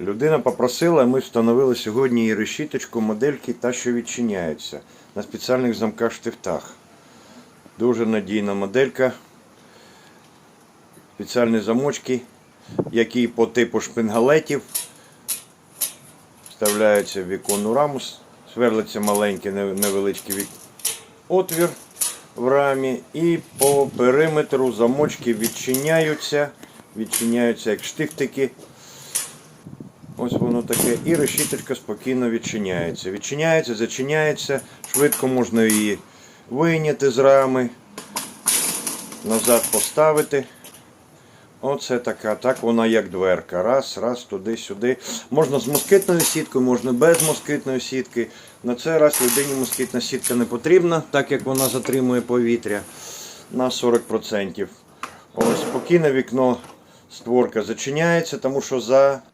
Людина попросила, ми встановили сьогодні її решіточку модельки та, що відчиняється на спеціальних замках штифтах. Дуже надійна моделька. Спеціальні замочки, які по типу шпингалетів вставляються в віконну раму, сверлиться маленький невеличкий отвір в рамі і по периметру замочки відчиняються, відчиняються як штифтики. Ось воно таке. І решіточка спокійно відчиняється. Відчиняється, зачиняється, швидко можна її вийняти з рами, назад поставити. Оце така, так вона як дверка. Раз, раз, туди-сюди. Можна з москитною сіткою, можна без москитної сітки. На цей раз людині москитна сітка не потрібна, так як вона затримує повітря на 40%. Ось спокійне вікно, створка зачиняється, тому що за